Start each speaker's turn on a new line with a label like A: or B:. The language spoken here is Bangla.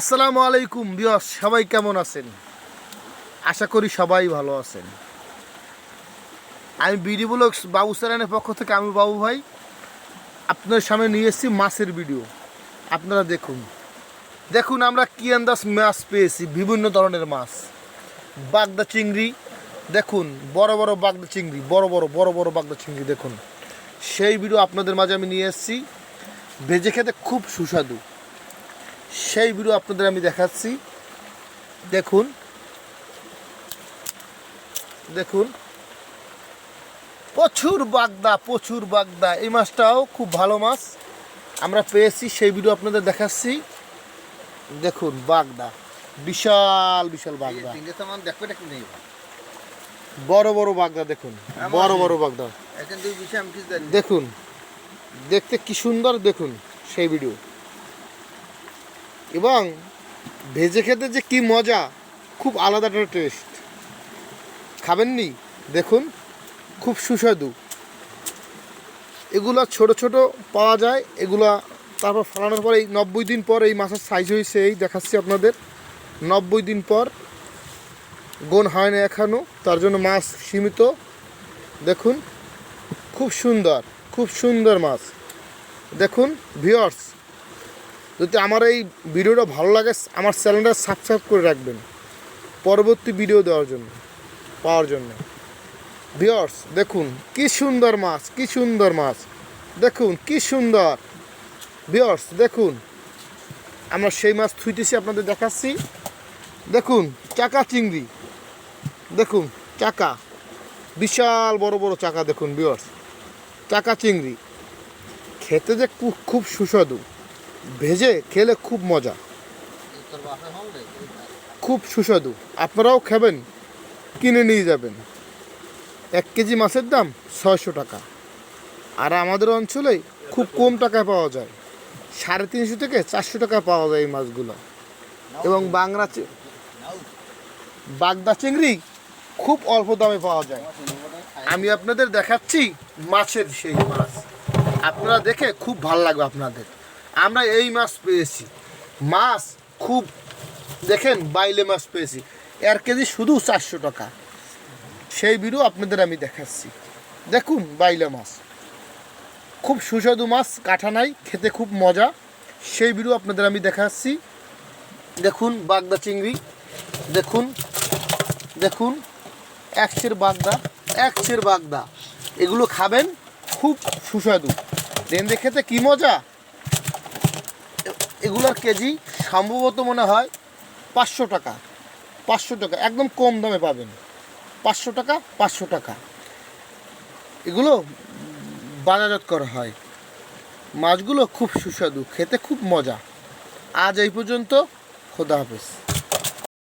A: আসসালামু আলাইকুম বিয়স সবাই কেমন আছেন? আশা করি সবাই ভালো আছেন। আমি বিডি ব্লগ বাবু স্যারেনের পক্ষ থেকে, আমি বাবু ভাই আপনার সামনে নিয়ে এসেছি মাছের ভিডিও আপনারা দেখুন। দেখুন আমরা কি আন্দাজ মাছ পেয়েছি, বিভিন্ন ধরনের মাছ। বাগদা চিংড়ি, দেখুন, বড় বড় বাগদা চিংড়ি, বড় বড় বড় বড় বাগদা চিংড়ি, দেখুন। সেই ভিডিও আপনাদের মাঝে আমি নিয়ে এসেছি। ভেজে খেতে খুব সুস্বাদু। সেই ভিডিও আপনাদের আমি দেখাচ্ছি। দেখুন। দেখুন। প্রচুর বাগদা প্রচুর বাগদা। এই মাছটাও খুব ভালো মাছ। আমরা পেয়েছি সেই ভিডিও আপনাদের দেখাচ্ছি। দেখুন বাগদা। বিশাল বিশাল বাগদা। বড় বড় বাগদা দেখুন। বড় বড় বাগদা। দেখুন। দেখতে কি সুন্দর দেখুন সেই ভিডিও এবং ভেজে খেতে যে কি মজা, খুব আলাদা একটা টেস্ট খাবেননি? দেখুন, খুব সুস্বাদু। এগুলো ছোট ছোট পাওয়া যায়, এগুলা তারপর ফলানোর পর এই নব্বই দিন পর এই মাছের সাইজ হয়েছে এই, দেখাচ্ছি আপনাদের। নব্বই দিন পর গোন হয় না এখনও তার জন্য মাছ সীমিত। দেখুন, খুব সুন্দর খুব সুন্দর মাছ। দেখুন ভিওর্স যদি আমার এই ভিডিওটা ভালো লাগে, আমার চ্যানেলটা সাবস্ক্রাইব করে রাখবেন। পরবর্তী ভিডিও দেওয়ার জন্য, পাওয়ার জন্য। ভিওর্স দেখুন, কি সুন্দর মাছ, কি সুন্দর মাছ। দেখুন, কি সুন্দর। ভিওর্স দেখুন, আমরা সেই মাছ থুইতেছি, আপনাদের দেখাচ্ছি। দেখুন, চাকা চিংড়ি। দেখুন, চাকা। বিশাল বড় বড় চাকা, দেখুন বিয়ার্স চাকা চিংড়ি। খেতে যে খুব সুস্বাদু। ভেজে খেলে খুব মজা। খুব সুস্বাদু। আপনারাও খাবেন, কিনে নিয়ে যাবেন। এক কেজি মাছের দাম ছয়শো টাকা। আর আমাদের অঞ্চলে খুব কম টাকায় পাওয়া যায়। সাড়ে তিনশো থেকে চারশো টাকায় পাওয়া যায় এই মাছগুলো। এবং বাংলা বাগদা চিংড়ি খুব অল্প দামে পাওয়া যায়। আমি আপনাদের দেখাচ্ছি মাছের সেই মাছ। আপনারা দেখে খুব ভালো লাগবে আপনাদের। আমরা এই মাছ পেয়েছি। মাছ খুব, দেখেন, বাইলে মাছ পেয়েছি। এর কেজি শুধু চারশো টাকা। সেই ভিডিও আপনাদের আমি দেখাচ্ছি। দেখুন, বাইলে মাছ। খুব সুস্বাদু মাছ, কাঠা নাই, খেতে খুব মজা। সেই ভিডিও আপনাদের আমি দেখাচ্ছি। দেখুন, বাগদা চিংড়ি। দেখুন দেখুন একশের বাগদা একশের বাগদা। এগুলো খাবেন, খুব সুস্বাদু। রেন্দে খেতে কি মজা। এগুলোর কেজি সম্ভবত মনে হয় পাঁচশো টাকা। পাঁচশো টাকা, একদম কম দামে পাবেন। পাঁচশো টাকা পাঁচশো টাকা। এগুলো বাজারজাত করা হয়। মাছগুলো খুব সুস্বাদু, খেতে খুব মজা। আজ এই পর্যন্ত, খোদা হাফেজ।